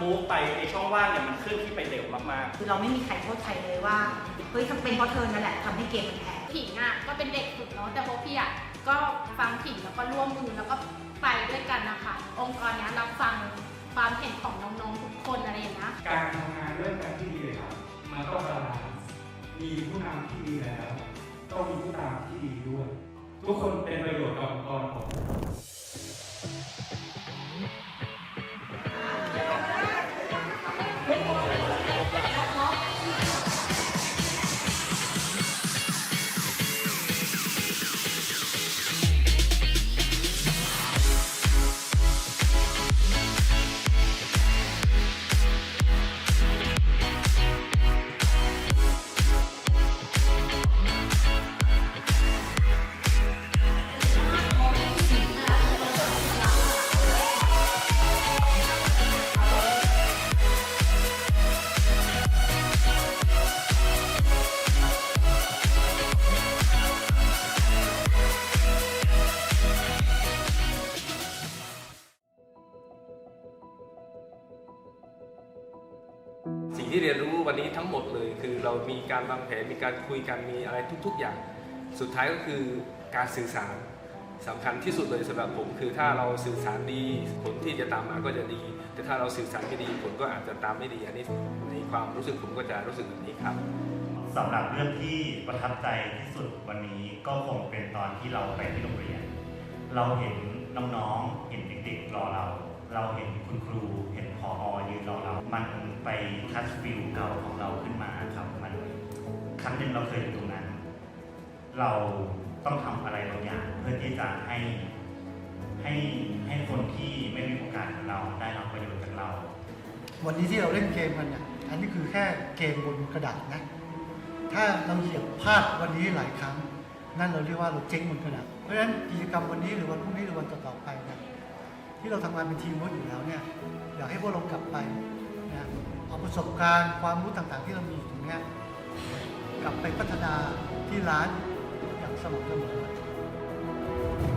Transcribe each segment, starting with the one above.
มูฟไปในช่องว่างเนี่ยมันเคลื่อนที่ไปเร็วมากๆคือเราไม่มีใครโทษใครเลยว่า เฮ้ยทั้งเป็นเพราะเธอนั่นแหละทำให้เกมมันแพ้ ผิงอะก็เป็นเด็กฝึกเนาะแต่พวกพี่อะก็ฟังผิงแล้วก็ร่วมมือแล้วก็ไปด้วยกันนะคะ องค์กรเนี้ยรับฟังความเห็นของน้องๆทุกคนอะไรอย่างเงี้ยการทำงานด้วยกันที่ดีเลยครับ มันต้องบาลานซ์มีผู้นำที่ดีแล้ว ต้องมีผู้ตามที่ดีด้วย ทุกคนเป็นประโยชน์กับองค์กรผม วันนี้ทั้งหมดเลย คือเรามีการวางแผนมีการคุยกันมีอะไรทุก ๆ อย่าง สุดท้ายก็คือการสื่อสารสำคัญที่สุดเลยสำหรับผม คือถ้าเราสื่อสารดีผลที่จะตามมาก็จะดี แต่ถ้าเราสื่อสารไม่ดีผลก็อาจจะตามไม่ดีอันนี้ในความรู้สึกผมก็จะรู้สึกแบบนี้ครับสำหรับเรื่องที่ประทับใจที่สุดวันนี้ก็คงเป็นตอนที่เราไปที่โรงเรียน เราเห็นน้องๆเห็นเด็กๆรอเรา เราเห็นคุณครูเห็นพออยืนรอเรา มันไปทัชฟิลเก่าของเราขึ้นมาครับมันครั้งหนึ่งเราเคยอยู่ตรงนั้น เราต้องทำอะไรบางอย่างเพื่อที่จะให้ให้ให้คนที่ไม่มีโอกาสกับเราได้รับประโยชน์จากเรา วันนี้ที่เราเล่นเกมกันเนี่ยอันนี้คือแค่เกมบนกระดาษนะ ถ้าเราเหยียบพลาดวันนี้หลายครั้ง นั่นเราเรียกว่าเราเจ๊งบนกระดาษเพราะฉะนั้นกิจกรรมวันนี้หรือวันพรุ่งนี้หรือวันต่อๆไปนะ ที่เราทำงานเป็นทีมเวิร์กอยู่แล้วเนี่ยอยากให้พวกเรากลับไปนะเอาประสบการณ์ความรู้ต่างๆ ที่เรามีอยู่ตรงนี้กลับไปพัฒนาที่ร้านอย่างสม่ำเสมอ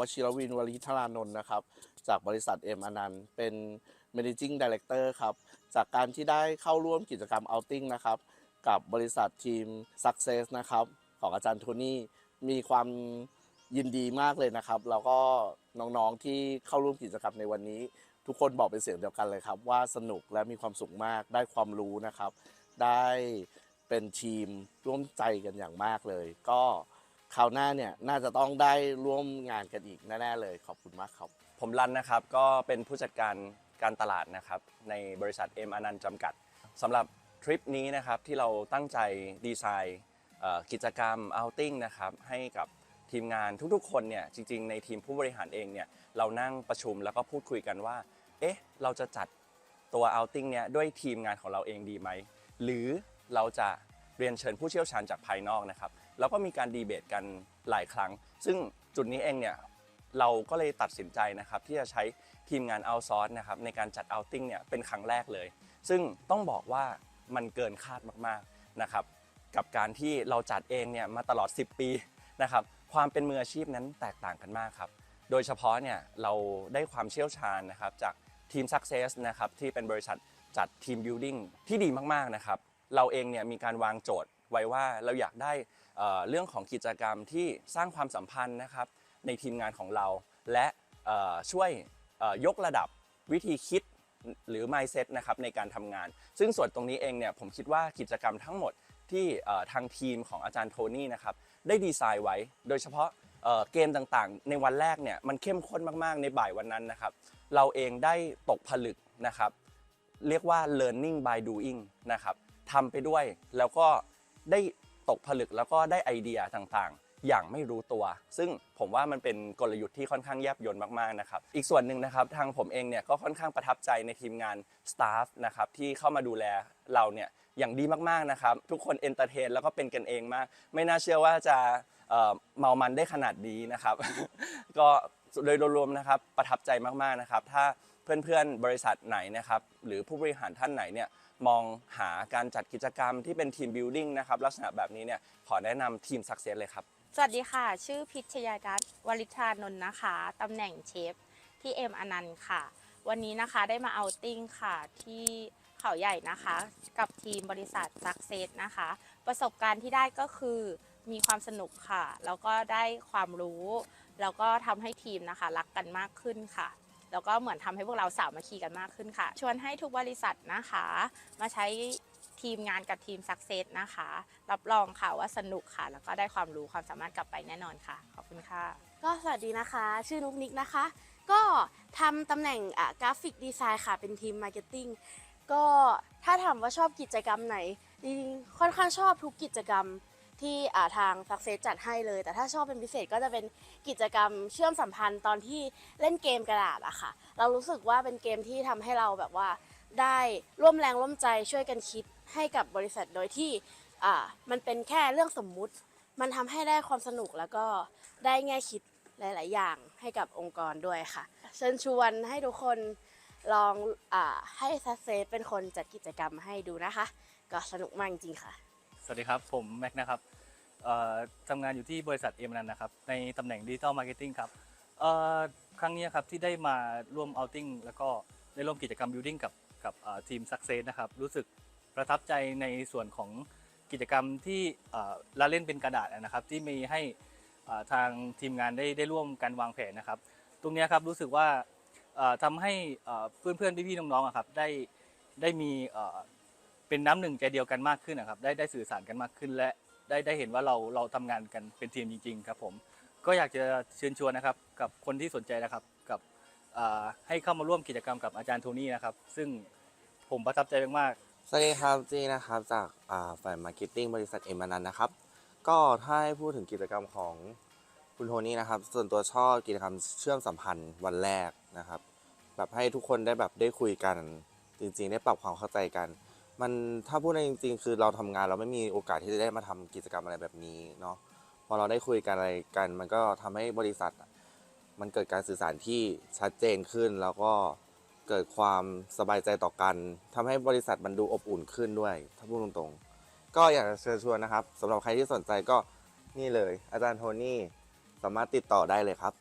วชิรวินวริธารานนท์นะครับ จากบริษัทเอ็มอนันต์เป็น managing director ครับ จากการที่ได้เข้าร่วมกิจกรรม outing นะครับ กับบริษัททีม success นะครับ ของอาจารย์โทนี่มีความยินดีมากเลยนะครับ แล้วก็น้องๆที่เข้าร่วมกิจกรรมในวันนี้ ทุกคนบอกเป็นเสียงเดียวกันเลยครับ ว่าสนุกและมีความสุขมากได้ความรู้นะครับ ได้เป็นทีมร่วมใจกันอย่างมากเลย ก็ คราวหน้าเนี่ยน่าจะต้องได้ร่วมงานกันอีกแน่ๆเลยขอบคุณมากครับ ผมรันนะครับก็เป็นผู้จัดการการตลาดนะครับในบริษัทเอ็มอนันต์จำกัดสำหรับทริปนี้นะครับที่เราตั้งใจดีไซน์กิจกรรม outing นะครับให้กับทีมงานทุกๆ คนเนี่ยจริง ๆ ในทีมผู้บริหารเองเนี่ยเรานั่งประชุมแล้วก็พูดคุยกันว่า เอ๊ะ เราจะจัดตัว outing เนี่ยด้วยทีมงานของเราเองดีไหม หรือเราจะเรียนเชิญผู้เชี่ยวชาญจากภายนอกนะครับ แล้วก็มีการดีเบตกันหลายครั้ง ซึ่งจุดนี้เองเนี่ยเราก็เลยตัดสินใจนะครับที่จะใช้ทีมงานเอาซอร์สนะครับในการจัดเอาติ้งเนี่ยเป็นครั้งแรกเลย ซึ่งต้องบอกว่ามันเกินคาดมากๆนะครับกับการที่เราจัดเองเนี่ยมาตลอด 10 ปีนะครับความเป็นมืออาชีพนั้นแตกต่างกันมากครับโดยเฉพาะเนี่ยเราได้ความเชี่ยวชาญนะครับจากทีม Success นะครับที่เป็นบริษัทจัดทีม Building ที่ดีมากๆนะครับเราเองเนี่ยมีการวางโจทย์ไว้ว่าเราอยากได้ เรื่องของกิจกรรมที่สร้างความสัมพันธ์นะครับในทีมงานของเรา และช่วยยกระดับวิธีคิดหรือ mindset นะครับในการทำงาน ซึ่งส่วนตรงนี้เองเนี่ยผมคิดว่ากิจกรรมทั้งหมดที่ทางทีมของอาจารย์โทนี่นะครับได้ดีไซน์ไว้ โดยเฉพาะเกมต่างๆ ในวันแรกเนี่ยมันเข้มข้นมากๆ ในบ่ายวันนั้นนะครับเราเองได้ตกผลึกนะครับเรียกว่า learning by doing นะครับทำไปด้วยแล้วก็ได้ ตกผลึกแล้วก็ได้ไอเดียต่างๆ อย่างไม่รู้ตัว ซึ่งผมว่ามันเป็นกลยุทธ์ที่ค่อนข้างแยบยลมากๆนะครับอีกส่วนหนึ่งนะครับทางผมเองเนี่ยก็ค่อนข้างประทับใจในทีมงานสตาฟนะครับที่เข้ามาดูแลเราเนี่ยอย่างดีมากๆนะครับทุกคนเอนเตอร์เทนแล้วก็เป็นกันเองมาก ไม่น่าเชื่อว่าจะเมามันได้ขนาดนี้นะครับ ก็โดยรวมๆนะครับประทับใจมากๆนะครับ ถ้าเพื่อนๆบริษัทไหนนะครับ หรือผู้บริหารท่านไหนเนี่ย มองหาการจัดกิจกรรมที่เป็นทีมบิ l ดิ้งนะครับลักษณะแบบนี้เนี่ยขอแนะนำทีม Success เลยครับ สวัสดีค่ะ ชื่อพิชยาดัตวริชานนท์นะคะ ตำแหน่งเชฟที่เอ็มอนันต์ค่ะ วันนี้นะคะได้มาเอาท์ติ้งค่ะที่เขาใหญ่นะคะ กับทีมบริษัทซักเซสนะคะ ประสบการณ์ที่ได้ก็คือมีความสนุกค่ะ แล้วก็ได้ความรู้ แล้วก็ทำให้ทีมนะคะ รักกันมากขึ้นค่ะ แล้วก็เหมือนทำให้พวกเราสามัคคีกันมากขึ้นค่ะ ชวนให้ทุกบริษัทนะคะ มาใช้ทีมงานกับทีมซักเซสนะคะ รับรองค่ะว่าสนุกค่ะ แล้วก็ได้ความรู้ความสามารถกลับไปแน่นอนค่ะ ขอบคุณค่ะ ก็สวัสดีนะคะ ชื่อนุกนิกนะคะ ก็ทำตำแหน่งกราฟิกดีไซน์ค่ะ เป็นทีมมาร์เก็ตติ้งก็ถ้าถามว่าชอบกิจกรรมไหนจริงค่อนข้างชอบทุกกิจกรรม ที่ทาง Success จัดให้เลย แต่ถ้าชอบเป็นพิเศษก็จะเป็นกิจกรรมเชื่อมสัมพันธ์ตอนที่เล่นเกมกระดาษอะค่ะ เรารู้สึกว่าเป็นเกมที่ทำให้เราแบบว่าได้ร่วมแรงร่วมใจช่วยกันคิดให้กับบริษัทโดยที่มันเป็นแค่เรื่องสมมุติ มันทำให้ได้ความสนุกแล้วก็ได้แง่คิดหลาย ๆ อย่างให้กับองค์กรด้วยค่ะ เชิญชวนให้ทุกคนลองอให้ซัเซสเป็นคนจัดกิจกรรมให้ดูนะคะ ก็สนุกมากจริงค่ะ สวัสดีครับ ผมแม็กนะครับทำงานอยู่ที่บริษัทเอมนันนะครับ ในตำแหน่งดิจิ t a ลมาร์เก็ตติ้งครับครั้งนี้ครับที่ได้มาร่วมเอาติ้งแล้วก็ได้ร่วมกิจกรรมบิวดิ้งกับกับทีม Success นะครับ รู้สึกประทับใจในส่วนของกิจกรรมที่ละเล่นเป็นกระดาษนะครับ ที่มีให้ทางทีมงานได้ได้ร่วมกันวางแผนนะครับ ตรงนี้ครับรู้สึกว่าเอ่อทำให้เอ่อเพื่อนๆพี่ๆน้องๆอะครับได้ได้มี เป็นน้ำหนึ่งใจเดียวกันมากขึ้นนะครับ ได้ได้สื่อสารกันมากขึ้น และได้ได้เห็นว่าเราเราทำงานกันเป็นทีมจริง ๆ ครับ ผมก็อยากจะเชิญชวนนะครับ กับคนที่สนใจนะครับกับอ่าให้เข้ามาร่วมกิจกรรมกับอาจารย์โทนี่นะครับ ซึ่งผมประทับใจมากๆสวัสดีครับจีนะครับจากอ่าฝ่ายมาร์เก็ตติ้งบริษัทเอ็มนันนะครับ ก็ถ้าให้พูดถึงกิจกรรมของคุณโทนี่นะครับ ส่วนตัวชอบกิจกรรมเชื่อมสัมพันธ์วันแรกนะครับ แบบให้ทุกคนได้แบบได้คุยกันจริงๆ ได้ปรับความเข้าใจกัน มันถ้าพูดในจริงๆ คือเราทำงานเราไม่มีโอกาสที่จะได้มาทำกิจกรรมอะไรแบบนี้เนาะพอเราได้คุยกันอะไรกัน มันก็ทำให้บริษัท มันเกิดการสื่อสารที่ชัดเจนขึ้น แล้วก็เกิดความสบายใจต่อกันทำให้บริษัทมันดูอบอุ่นขึ้นด้วย ถ้าพูดตรงๆ ก็อยากจะเชิญชวนนะครับสำหรับใครที่สนใจก็นี่เลย อาจารย์โทนี่สามารถติดต่อได้เลยครับ